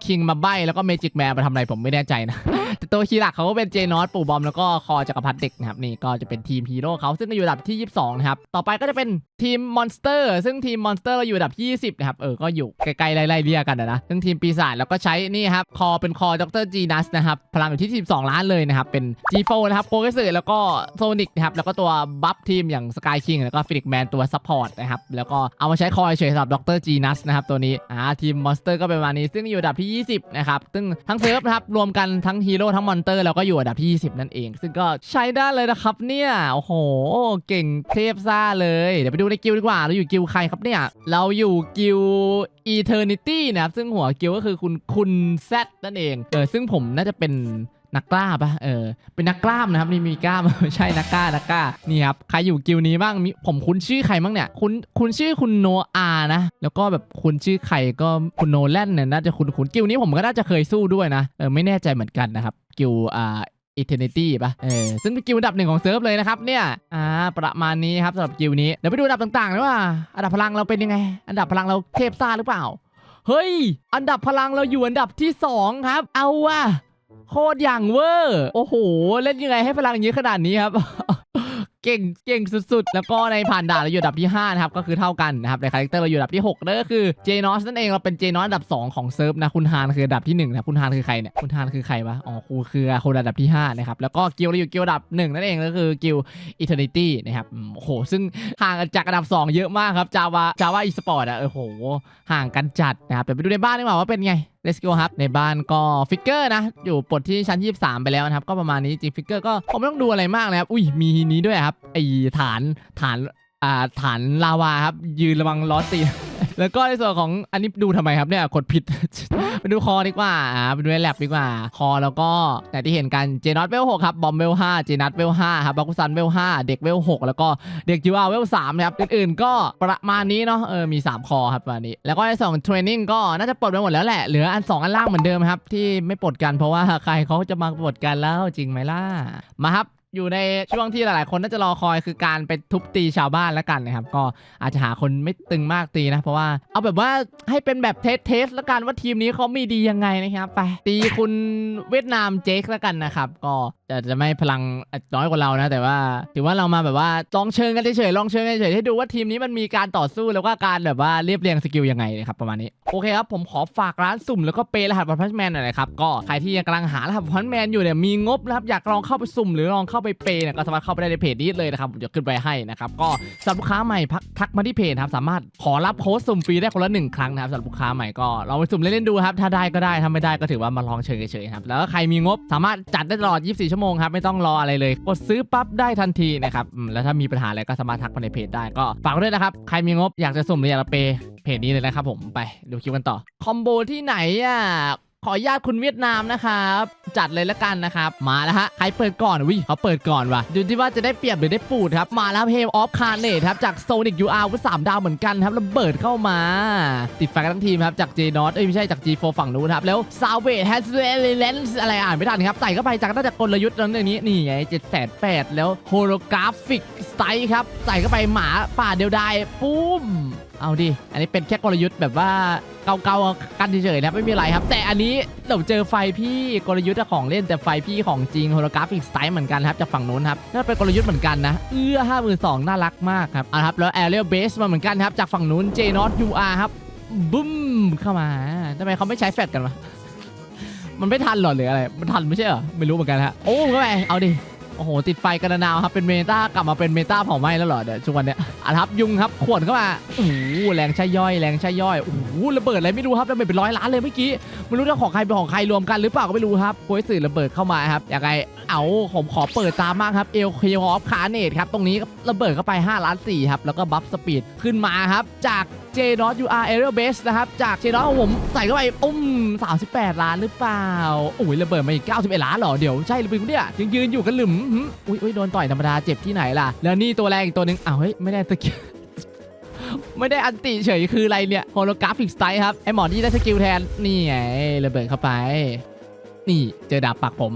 คิงมาใบแล้วก็เมจิกแมนมาทำอะไรผมไม่แน่ใจนะแต่ตัวคีหลักเขาก็เป็นเจนอสปู่บอมแล้วก็คอจักรพรรดิเด็กนะครับนี่ก็จะเป็นทีมฮีโร่เขาซึ่งก็อยู่อันดับที่ 22นะครับต่อไปก็จะเป็นทีมมอนสเตอร์ ซึ่งทีมมอนสเตอร์เราอยู่อันดับ 20 นะครับ เออ ก็อยู่ใกล้ๆไล่ๆเรียกันนะนะ ซึ่งทีมปีศาจเราก็ใช้นี่ครับ คอเป็นคอดรจีนัสนะครับ พลังอยู่ที่ 12 ล้านเลยนะครับ เป็น G4 นะครับโปรเกสแล้วก็โซนิกนะครับ แล้วก็ตัวบัฟทีมอย่างสกายคิงแล้วก็ฟินิกแมนตัวซัพพอร์ตนะครับ แล้วก็เอามาใช้คอยเฉยสำหรับดรจีนัสนะครับตัวนี้ อ่า ทีมมอนสเตอร์ก็เป็นประมาณนี้ ซึ่งอยู่อันดับที่ 20 นะครับ ซึ่งทั้งเซิร์ฟนะครับ รวมกันทั้งฮีโร่ทั้งมอนเตอร์เราก็อยู่อันดับที่ 20 นั่นเอง ซึ่งก็ใช้ได้เลยนะครับเนี่ย โอ้โห เก่งเทพซ่าเลย เดี๋ยวไปดูในกิลดีกว่า เราอยู่กิลใครครับเนี่ย เราอยู่กิลด์ Eternity นะครับ ซึ่งหัวกิลก็คือคุณคุณแซนั่นเอง เออ ซึ่งผมน่าจะเป็นนักกล้าปะเออ เป็นนักกล้ามนะครับนี่มีกล้ามไม่ใช่นักกล้านักกล้า นี่ครับ ใครอยู่กิลนี้บ้างมีผมคุ้นชื่อใครบ้างเนี่ย คุณคุณชื่อคุณโนอานะ แล้วก็แบบคุณชื่อใครก็คุณโนแลนเนี่ยน่าจะคุณคุณกิลนี้ผมก็น่าจะเคยสู้ด้วยนะ เออไม่แน่ใจเหมือนกันนะครับ กิลอ่า Eternity ป่ะ เออ ซึ่งเป็นกิลด์อันดับหนึ่งของเซิร์ฟเลยนะครับเนี่ย อ่า ประมาณนี้ครับสำหรับกิลด์นี้ เดี๋ยวไปดูอันดับต่างๆนะว่า อันดับพลังเราเป็นยังไง อันดับพลังเราเทพซ่าหรือเปล่า เฮ้ย อันดับพลังเราอยู่อันดับที่สองครับ เอาว่ะโคตรอย่างเวอร์ โอ้โห เล่นยังไงให้พลังเยอะขนาดนี้ครับ เก่งเก่งสุดๆ แล้วก็ในผ่านด่านเราอยู่อันดับที่5นะครับก็คือเท่ากันนะครับในคาแรคเตอร์เราอยู่อันดับที่6นั่นก็คือเจนอสนั่นเองเราเป็นเจนอสอันดับ 2 ของเซิร์ฟนะคุณฮานคืออันดับที่1นะคุณฮานคือใครเนี่ยคุณฮานคือใครวะอ๋อครูคือคนอันดับที่5นะครับแล้วก็กิลเราอยู่กิลอันดับ1นั่นเองก็คือกิล Eternity นะครับโอ้โหซึ่งห่างจากอันดับ 2 เยอะมากครับ Java Java eSport อะเออโหห่างกันจัดนะครับเดี๋ยวไปดูในบ้านดีกว่าว่าเป็นไง เลสกิลครับในบ้านก็ฟิกเกอร์นะ อยู่ปลดที่ชั้น 23 ไปแล้วนะครับ ก็ประมาณนี้จริงฟิกเกอร์ก็ผมไม่ต้องดูอะไรมากนะครับ อุ้ยมีนี้ด้วยครับไอฐานฐานอ่าฐานลาวาครับยืนระวังล้อตี แล้วก็ในส่วนของอันนี้ดูทำไมครับเนี่ยกดผิด ไปดูคอดีกว่าอ่าไปดูในแลบดีกว่า คอแล้วก็แต่ที่เห็นกันเจนอตเวล6ครับบอมเวล5เจนัทเวล5ครับบักุซันเวล5เด็กเวล6แล้วก็เด็กยูอาเวล3นะครับอื่นๆก็ประมาณนี้เนาะเออมี 3 คอครับประมาณนี้ แล้วก็ในส่วนของเทรนนิ่งก็น่าจะปลดไปหมดแล้วแหละเหลืออัน 2 อันล่างเหมือนเดิมครับ ที่ไม่ปลดกันเพราะว่าใครเขาจะมาปลดกันแล้วจริงไหมล่ะ มาครับ อยู่ในช่วงที่หลาย ๆ คนน่าจะรอคอยคือการไปทุบตีชาวบ้านแล้วกันนะครับ ก็อาจจะหาคนไม่ตึงมากตีนะ เพราะว่าเอาแบบว่าให้เป็นแบบเทสเทสแล้วกันว่าทีมนี้เขามีดียังไงนะครับ ไปตีคุณเวียดนามเจคแล้วกันนะครับ ก็ จะจะไม่พลังน้อยกว่าเรานะ แต่ว่าถือว่าเรามาแบบว่าลองเชิงกันเฉยๆลองเชิงกันเฉยๆให้ดูว่าทีมนี้มันมีการต่อสู้แล้วก็การแบบว่าเรียบเรียงสกิลยังไงนะครับประมาณนี้โอเคครับผมขอฝากร้านสุ่มแล้วก็เปย์รหัสพันแมนหน่อยนะครับก็ใครที่ยังกำลังหารหัสพันแมนอยู่เนี่ยมีงบนะครับอยากลองเข้าไปสุ่มหรือลองเข้าไปเปย์เนี่ยก็สามารถเข้าไปได้ในเพจนี้เลยนะครับผมจะขึ้นไปให้นะครับก็สำหรับลูกค้าใหม่พักทักมาที่เพจครับสามารถขอรับโค้ดสุ่มฟรีได้คนละหนึ่งครั้งนะครับสำหรับลูกค้าใหม่ก็ลองไปสุ่มเล่นๆดูครับถ้าได้ก็ได้ถ้าไม่ได้ก็ถือว่ามาลองเชิงเฉยๆครับแล้วก็ใครมีงบสามารถจัดได้ตลอด 24 ชั่วโมงครับไม่ต้องรออะไรเลย กดซื้อปั๊บได้ทันทีนะครับแล้วถ้ามีปัญหาอะไรก็สามารถทักมาในเพจได้ก็ฝากด้วยนะครับใครมีงบอยากจะสุ่มหรืออยากจะเปย์เพจนี้เลยนะครับผมไปดูคลิปกันต่อคอมโบที่ไหนอะ ขออนุญาตคุณเวียดนามนะครับ จัดเลยละกันนะครับ มาแล้วฮะ ใครเปิดก่อนวิเขาเปิดก่อนว่ะดูที่ว่าจะได้เปรียบหรือได้ปูดครับ มาแล้วเฮลออฟคาร์เนตครับ จากโซนิกยูอาร์วุสามดาวเหมือนกันครับระเบิดเข้ามา ติดไฟกันทั้งทีมครับ จากเจนอตเอ้ยไม่ใช่จาก G4 ฝั่งนู้นครับ แล้วซาวเวทแฮสเวเลนส์อะไรอ่านไม่ทันครับ ใส่เข้าไปจากน่าจะกลยุทธ์นั้นนี้นี่ไงเจ็ดแสนแปดแล้วโฮโลกราฟิกสไตล์ครับใส่เข้าไปหมาป่าเดียวดายปุ้ม เอาดิ อันนี้เป็นแค่กลยุทธ์แบบว่าเกาๆกันเฉยๆนะไม่มีอะไรครับ แต่อันนี้เราเจอไฟพี่กลยุทธ์ของเล่นแต่ไฟพี่ของจริงโฮโลกราฟิกสไตล์เหมือนกันครับจากฝั่งนู้นครับน่าเป็นกลยุทธ์เหมือนกันนะ เอื้อห้าหมื่นสองน่ารักมากครับเอาละครับแล้วแอเรียลเบสมาเหมือนกันครับจากฝั่งนู้นเจนอตยูอาร์ครับบึ้มเข้ามาทำไมเขาไม่ใช้แฟลชกันวะมันไม่ทันหรอหรืออะไรมันทันไม่ใช่เหรอไม่รู้เหมือนกันฮะโอ้เข้าไปเอาดิ โอ้โห ติดไฟกันนาวครับ เป็นเมตากลับมาเป็นเมตาเผาไหม้แล้วเหรอเดี๋ยวช่วงวันเนี้ยอะครับยุงครับขวนเข้ามาโอ้โหแรงใช่ย่อยแรงใช่ย่อยโอ้โหระเบิดอะไรไม่รู้ครับระเบิดเป็นร้อยล้านเลยเมื่อกี้ไม่รู้เรื่องของใครเป็นของใครรวมกันหรือเปล่าก็ไม่รู้ครับโวยสื่อระเบิดเข้ามาครับยังไงเอาผมขอเปิดตามมากครับเอลเคออฟคาเนตครับตรงนี้ระเบิดเข้าไป 5 ล้าน4ครับแล้วก็บัฟสปีดขึ้นมาครับจาก เจนอตยูอาร์เอเรียลเบสนะครับ จากเจนอตของผมใส่เข้าไปอุ้ม38 ล้านหรือเปล่า โอ้ยระเบิดมาอีก 91 ล้านเหรอ เดี๋ยวใช่หรือเปล่าเนี่ยยังยืนอยู่กันหลืมอุ้ยอุ้ยโดนต่อยธรรมดาเจ็บที่ไหนล่ะ แล้วนี่ตัวแรงอีกตัวหนึ่งอ้าวเฮ้ย ไม่ได้สกิลไม่ได้อันติเฉยคืออะไรเนี่ยโฮโลกราฟิกสไตล์ครับไอหมอนี่ได้สกิลแทนนี่ไงระเบิดเข้าไป นี่เจอดาบปักผม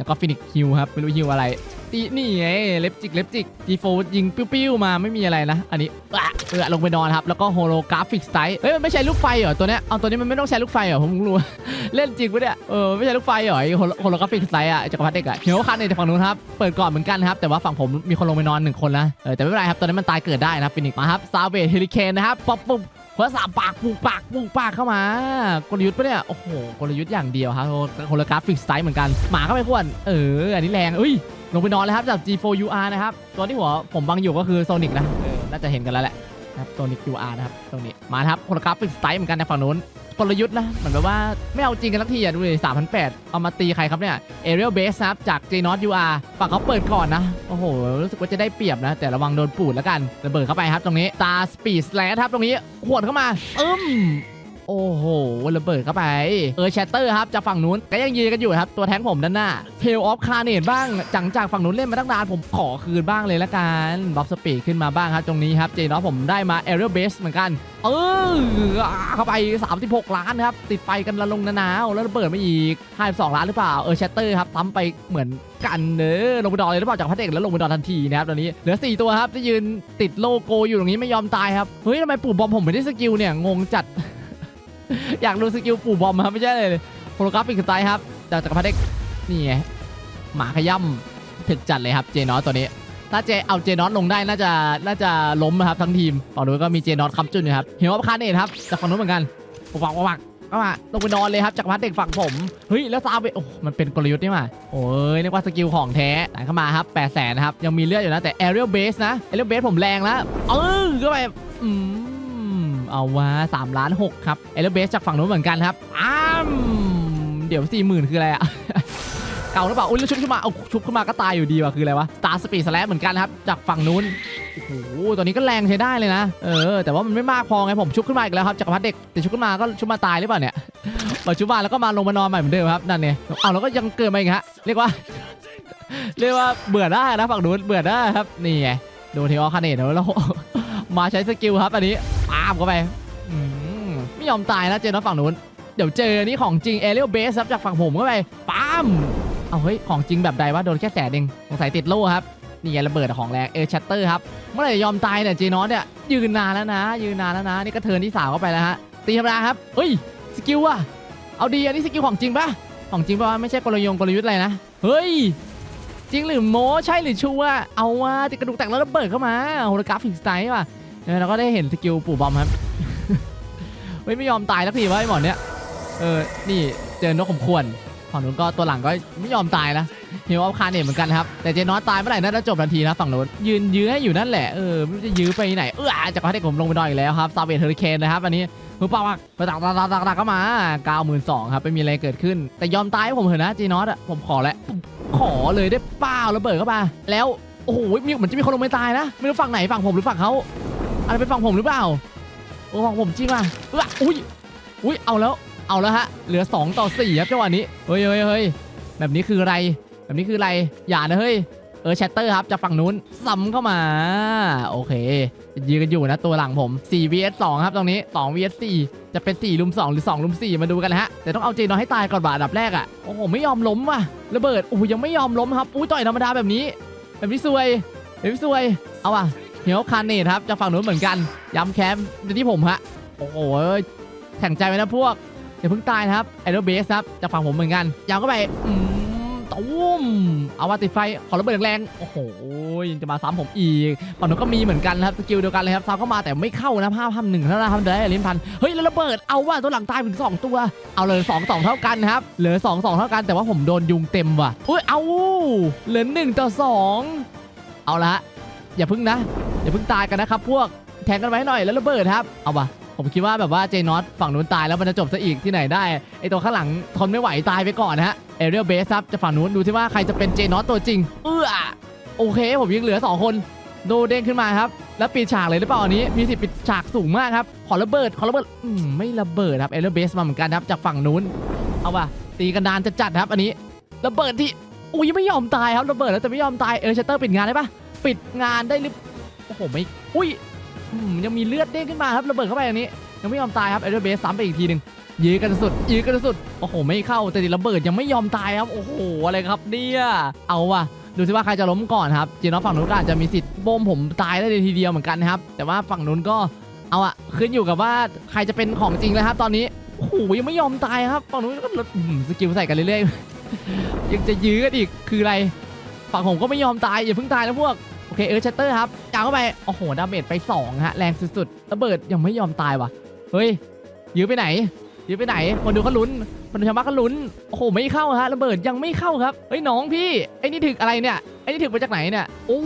แล้วก็ฟินิกฮิวครับไม่รู้ฮิวอะไร ตีนี่ไงเล็บจิกเล็บจิกจีโฟยิงปิ้วๆมาไม่มีอะไรนะ อันนี้อะเออลงไปนอนครับ แล้วก็โฮโลกราฟิกสไตล์เฮ้ยมันไม่ใช่ลูกไฟเหรอตัวเนี้ยเอาตัวนี้มันไม่ต้องใช้ลูกไฟเหรอผมรู้เล่นจริงปะเนี่ยเออไม่ใช่ลูกไฟเหรอไอโฮโลกราฟิกสไตล์อะจักรพรรดิเด็กอะเฮียวคันในจากฝั่งนู้นครับเปิดก่อนเหมือนกันครับแต่ว่าฝั่งผมมีคนลงไปนอนหนึ่งคนนะเออแต่ไม่เป็นไรครับตอนนี้มันตายเกิดได้นะฟินิกมาครับซาเวทเฮลิเคนนะครับป๊อปปุ๊บ หัวสามปากปูปากปูปากเข้ามากลยุทธ์ปะเนี่ยโอ้โหกลยุทธ์อย่างเดียวครับคนละกราฟิกสไตล์เหมือนกันหมาเข้าไปขวนเอออันนี้แรงเอ้ยลงไปนอนเลยครับจาก G4UR นะครับตัวที่หัวผมบังอยู่ก็คือโซนิกนะเออน่าจะเห็นกันแล้วแหละ นะครับโซนิก UR นะครับตรงนี้มาครับคนลกราฟิกสไตล์เหมือนกันในฝั่งนู้นกลยุทธ์นะเหมือนแบบว่าไม่เอาจริงกันสักทีอะดูดิ3,800เอามาตีใครครับเนี่ย Aerial Base ครับจาก j n o t UR ฝั่งเขาเปิดก่อนนะ โอ้โห รู้สึกว่าจะได้เปรียบนะ แต่ระวังโดนปูดแล้วกันระเบิดเข้าไปครับตรงนี้ตาสปีดแสลครับตรงนี้ขวดเข้ามา อึ้ม โอ้โหระเบิดเข้าไป เออแชตเตอร์ครับจากฝั่งนู้นก็ยังยืนกันอยู่ครับ ตัวแทงผมด้านหน้า Tail of Carnage บ้างจังจากฝั่งนู้นเล่นมาตั้งนานผมขอคืนบ้างเลยละกันบัฟสปีดขึ้นมาบ้างครับ ตรงนี้ครับเจนอผมได้มา Aerial Base เหมือนกัน เออเข้าไป 36 ล้านครับ ติดไฟกันละลงนาวแล้วระเบิดมาอีก52ล้านหรือเปล่าเออแชตเตอร์ครับซ้ำไปเหมือนกันเนอลงไปดอนเลยหรือเปล่าจากพัดเอกแล้วลงไปดอนทันทีนะครับตอนนี้เหลือ 4 ตัวครับที่ยืนติดโลโก้อยู่ตรงนี้ไม่ยอมตายครับเฮ้ยทำไมปู่บอมผมไม่ได้สกิลเนี่ยงงจัด อยากดูสกิลปู่บอมครับไม่ใช่เลยโฮโลกราฟิกสไตล์ครับจากจากพัดเอกนี่ไงหมาขย่ำถึกจัดเลยครับเจนอสตัวนี้ ถ้าเจเอาเจนอตลงได้น่าจะน่าจะล้มนะครับทั้งทีมฝั่งนู้นก็มีเจนอตคำจุนอยู่ครับเฮียวคาเนตครับจากฝั่งนู้นเหมือนกันปักปักปักปักก็มาลงไปนอนเลยครับจากรพัดเด็กฝั่งผม เฮ้ย แล้วซาเวโอ้มันเป็นกลยุทธ์นี่มาโอ้ยนึกว่าสกิลของแท้ไหนเข้ามาครับ8 0 0แสนนะครับ ยังมีเลือดอยู่นะ แต่ Aerial Base นะ Aerial Base ผมแรงแล้วเออก็ไปอืม เอาว่า3ล้าน6ครับ Aerial Base จากฝั่งนู้นเหมือนกันครับอ้ามเดี๋ยว 40,000 คืออะไรอะเก่าหรือเปล่าอุ้ยแล้วชุบขึ้นมาเอาชุบขึ้นมาก็ตายอยู่ดีว่ะคืออะไรวะ Star Speed Slash เหมือนกันครับจากฝั่งนู้นโอ้โหตัวนี้ก็แรงใช้ได้เลยนะเออแต่ว่ามันไม่มากพอไงผมชุบขึ้นมาอีกแล้วครับจากรพัดเด็กแต่ชุบขึ้นมาก็ชุบมาตายหรือเปล่าเนี่ยมาชุบมาแล้วก็มาลงมานอนใหม่เหมือนเดิมครับนั่นเนี่ยเอาแล้วก็ยังเกิดมาอีกฮะเรียกว่า เรียกว่าเบื่อได้นะฝั่งนู้นเบื่อได้ครับนี่ไงโดนเทออคาเนตแล้ว มาใช้สกิลครับอันนี้ปาบเข้าไปอืมไม่ยอมตายนะเจนนะฝั่งนู้น เดี๋ยวเจออันนี้ของจริงเอเรียลเบสครับจากฝั่งผมเข้าไปปั๊มเอาเฮ้ยของจริงแบบใดวะโดนแค่แสนเองสงสัยติดโล่ครับนี่ไงระเบิดของแรงเออชัตเตอร์ครับเมื่อไหร่จะยอมตายเนี่ยเจนอสเนี่ยยืนนานแล้วนะ ยืนนานแล้วนะ นี่ก็เทิร์นที่สามเข้าไปแล้วฮะตีธรรมดาครับเฮ้ยสกิลอะเอาดีอันนี้สกิลของจริงปะของจริงปะวะไม่ใช่กลยงกลยุทธ์อะไรนะเฮ้ยจริงหรือโมใช่หรือชัวร์เอาว่าติดกระดูกแตกแล้วระเบิดเข้ามาโฮโลกราฟิกสไตล์ป่ะ เนี่ยเราก็ได้เห็นสกิลปู่บอมครับเฮ้ยไม่ยอมตายสักทีวะไอ้หมอนเนี่ยเออนี่เจอนกขมควรฝั่งนู้นก็ตัวหลังก็ไม่ยอมตายนะเฮียวอัพคาร์เนตเหมือนกันครับ แต่เจนอสตายเมื่อไหร่น่าจะจบทันทีนะฝั่งนู้นยืนยื้ออยู่นั่นแหละเออไม่รู้จะยื้อไปไหนเออจากพัดให้ผมลงไปนอนอีกแล้วครับซาเวทเฮอริเคนนะครับอันนี้มือเปล่ากไปตักตักตักตักตักก็มาเก้าหมื่นสองครับไม่มีอะไรเกิดขึ้น แต่ยอมตายให้ผมเถอะนะเจนอสอะผมขอแล้วขอเลยได้เปล่าระเบิดเข้ามาแล้วโอ้โหมีเหมือนจะมีคนลงไปตายนะ ไม่รู้ฝั่งไหนฝั่งผมหรือฝั่งเขา อะไรเป็นฝั่งผมหรือเปล่าโอ้ฝั่งผมจริงป่ะอุ้ยอุ้ยเอาแล้วเอาแล้วฮะเหลือ 2 ต่อ4ครับจังหวะนี้เฮ้ยเฮ้ยเฮ้ยแบบนี้คืออะไร แบบนี้คืออะไรอย่านะเฮ้ยเออแชตเตอร์ครับจากฝั่งนู้นซ้ำเข้ามา โอเคยืนกันอยู่นะตัวหลังผม 4 vs 2 ครับตรงนี้ 2 vs 4 จะเป็น 4 ลุม 2 หรือ 2 ลุม 4 มาดูกันนะฮะ แต่ต้องเอาเจนอนให้ตายก่อนบาดับแรกอะ โอ้โห ไม่ยอมล้มว่ะ ระเบิด โอ้โหยังไม่ยอมล้มครับ อุ้ยต่อยธรรมดาแบบนี้ แบบนี้ซวย แบบนี้ซวย เอาว่ะ เฮียวคาร์เนตครับจากฝั่งนู้นเหมือนกันย้ำแคมป์ที่ผมฮะโอ้โหแข่งใจไว้นะพวกอย่าเพิ่งตายนะครับไอโรเบสครับจากฝั่งผมเหมือนกันยาวเข้าไปอืมตุ้มเอาว่าติดไฟขอระเบิดแรงโอ้โหยังจะมาซ้ำผมอีกฝั่งนู้นก็มีเหมือนกันครับสกิลเดียวกันเลยครับซ้ำเข้ามาแต่ไม่เข้านะภาพทำหนึ่งเท่านั้นทำได้ลิ้นพันเฮ้ยแล้วระเบิดเอาว่าตัวหลังตายถึงสองตัว เอาเลยสองสองเท่ากันครับเหลือสองสองเท่ากันแต่ว่าผมโดนยุงเต็มว่ะอุ้ยเอาเหลือหนึ่งต่อสองเอาละ อย่าพิ่งนะ อย่าพิ่งตายกันนะครับพวกแทงกันไว้หน่อยแล้วระเบิดครับ เอาว่ะผมคิดว่าแบบว่าเจนอตฝั่งนู้นตายแล้วมันจะจบซะอีกที่ไหนได้ไอตัวข้างหลังทนไม่ไหวตายไปก่อนนะฮะเอเรียลเบสครับจะฝั่งนู้นดูที่ว่าใครจะเป็นเจนอตตัวจริง เออโอเค ผมยังเหลือ 2 คนโดเด้งขึ้นมาครับ แล้วปิดฉากเลยหรือเปล่าอันนี้ มีสิทธิ์ปิดฉากสูงมากครับ ขอระเบิด ขอระเบิดอืมไม่ระเบิดครับเอเรียลเบสมาเหมือนกันครับ จากฝั่งนู้น เอาว่ะตีกันดานจะจัดครับ อันนี้ ระเบิดที่อุ้ยังไม่ยอมตายครับ ระเบิดแล้วแต่ไม่ยอมตายเออเชตเตอร์ปิดงานได้ปะ ปิดงานได้หรือโอ้โหไม่อุ้ยยังมีเลือดเด้งขึ้นมาครับระเบิดเข้าไปอย่างนี้ ยังไม่ยอมตายครับเอเดอร์เบสซ้ำไปอีกทีหนึ่งยื้อกันสุดยื้อกันสุดโอ้โหไม่เข้าแต่ติดระเบิดยังไม่ยอมตายครับโอ้โหอะไรครับเนี่ยเอาว่ะดูสิว่าใครจะล้มก่อนครับจีนอฝั่งนู้นก็อาจจะมีสิทธิ์โบมผมตายได้เลยทีเดียวเหมือนกันนะครับ แต่ว่าฝั่งนู้นก็เอาอะขึ้นอยู่กับว่าใครจะเป็นของจริงแล้วครับ ตอนนี้โอ้โหยังไม่ยอมตายครับฝั่งนู้นก็ลดสกิลใส่กันเรื่อยๆยังจะยื้อกันอีกคืออะไร ฝั่งผมก็ไม่ยอมตายอย่าเพิ่งตายนะพวกโอเคเออชัตเตอร์ครับจ่าเข้าไปโอ้โหดาเมจไป2ฮะแรงสุดๆระเบิดยังไม่ยอมตายว่ะเฮ้ยยื้อไปไหนยื้อไปไหน คนดูเขาลุ้นคนดูชาวบ้านเขาลุ้นโอ้โหไม่เข้าฮะระเบิดยังไม่เข้าครับเฮ้ยน้องพี่ไอ้นี่ถึกอะไรเนี่ยไอ้นี่ถึกมาจากไหนเนี่ยโอ้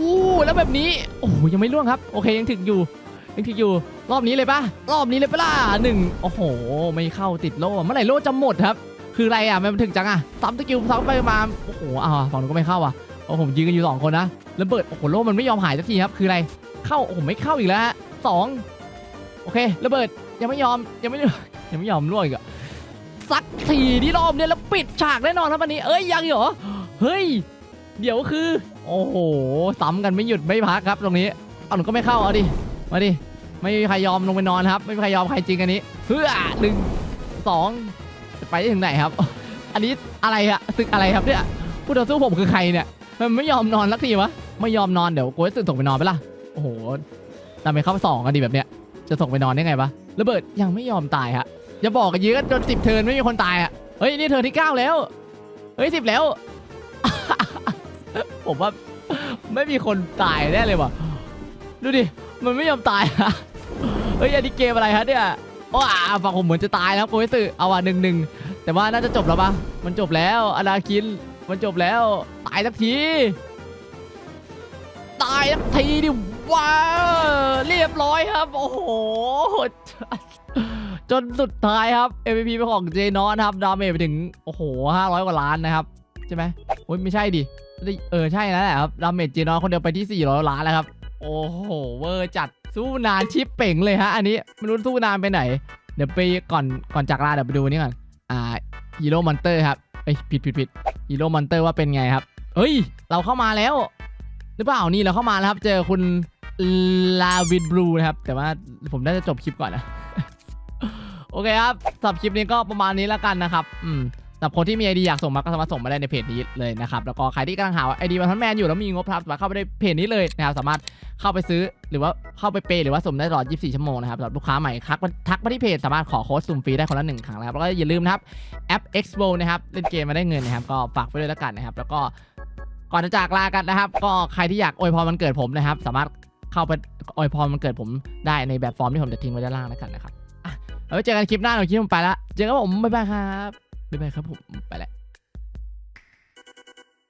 แล้วแบบนี้โอ้ยังไม่ล่วงครับโอเคยังถึกอยู่ยังถึกอยู่รอบนี้เลยปะรอบนี้เลยปะล่ะหนึ่งโอ้โห ไม่เข้าติดโล่เมื่อไหร่โล่จะหมดครับ คืออะไรอะมันถึงจังอะซ้ำสกิลซ้ำไปมาโอ้โหอ้าฝั่งนู้นก็ไม่เข้าอะ โอ้ผมยืนกันอยู่สองคนนะระเบิดโอ้โหโล่มันไม่ยอมหายสักทีครับคืออะไรเข้าโอ้โหไม่เข้าอีกแล้วฮะสองโอเคระเบิดยังไม่ยอมยังไม่ยังไม่ยอมร่วงอีกอะสักทีที่รอบเนี่ยแล้วปิดฉากแน่นอนครับวันนี้ เอ้ยยังเหรอเฮ้ยเดี๋ยวคือ โอ้โหซ้ำกันไม่หยุดไม่พักครับตรงนี้เอาหนูก็ไม่เข้าเอาดิมาดิไม่มีใครยอมลงไปนอนครับ ไม่มีใครยอมใครจริงอันนี้เพื่อหนึ่งสองจะไปได้ถึงไหนครับ อันนี้อะไรอะตึกอะไรครับเนี่ยผู้ต่อสู้ผมคือใครเนี่ย มันไม่ยอมนอนสักทีวะ ไม่ยอมนอนเดี๋ยวกูจะส่งไปนอนไปละโอ้โหตามไปเข้าสองกันดีแบบเนี้ย จะส่งไปนอนได้ไงวะระเบิดยังไม่ยอมตายฮะ อย่าบอกกันเยอกันจนสิบเทินไม่มีคนตายอะ เฮ้ยนี่เทินที่เก้าแล้ว เฮ้ยสิบแล้ว ผมว่าไม่มีคนตายแน่เลยว่ะ ดูดิ มันไม่ยอมตายอะเฮ้ยอันนี้เกมอะไรฮะเนี่ยว้าฝั่งผมเหมือนจะตายแล้วโกยสึเอาว่ะหนึ่งหนึ่งแต่ว่าน่าจะจบแล้วปะมันจบแล้วอนาคิน มันจบแล้วายสักที ตายสักทีดิว้าเรียบร้อยครับ โอ้โห จนสุดท้ายครับ MVP เป็นของเจนอนครับ ดาเมจไปถึง โอ้โห 500 กว่าล้านนะครับ ใช่ไหมโอ้ยไม่ใช่ดิ เออ ใช่แล้วแหละครับ ดาเมจเจนอนคนเดียวไปที่ 400 ล้านแล้วครับ โอ้โห เวอร์จัดสู้นานชิปเป่งเลยฮะ อันนี้ไม่รู้สู้นานไปไหน เดี๋ยวไปก่อนก่อนจากลาเดี๋ยวไปดูนี่ก่อน อ่าฮีโร่มอนเตอร์ครับเอ้ยผิดผิดผิดฮีโร่มอนเตอร์ว่าเป็นไงครับ เฮ้ย เราเข้ามาแล้ว หรือเปล่านี่เราเข้ามาแล้วครับ เจอคุณลาวินบลูนะครับ แต่ว่าผมน่าจะจบคลิปก่อนนะ โอเคครับสำหรับคลิปนี้ก็ประมาณนี้แล้วกันนะครับ อืมสำหรับคนที่มีไอเดียอยากส่งมาก็สามารถส่งมาได้ในเพจนี้เลยนะครับ แล้วก็ใครที่กำลังหาไอเดียวันพันแมนอยู่แล้วมีงบครับสามารถเข้าไปในเพจนี้เลยนะครับ สามารถเข้าไปซื้อหรือว่าเข้าไปเปย์หรือว่าส่งได้ตลอด 24 ชั่วโมงนะครับสำหรับลูกค้าใหม่ทักมาทักมาที่เพจสามารถขอโค้ดสุ่มฟรีได้คนละหนึ่งครั้งนะครับแล้วก็อย่าลืมนะครับแอป Expo นะครับเล่นเกมมาได้เงินนะครับก็ฝากไว้ด้วยแล้วกันนะครับแล้วก็ ก่อนจะจากลากันนะครับ ก็ใครที่อยากอวยพรมันเกิดผมนะครับ สามารถเข้าไปอวยพรมันเกิดผมได้ในแบบฟอร์มที่ผมจะทิ้งไว้ด้านล่างแล้วกันนะครับเอาไว้เจอกันคลิปหน้าหน่อยคลิปผมไปละเจอกันผมบ๊ายบายครับบ๊ายบายครับผมไปแล้ว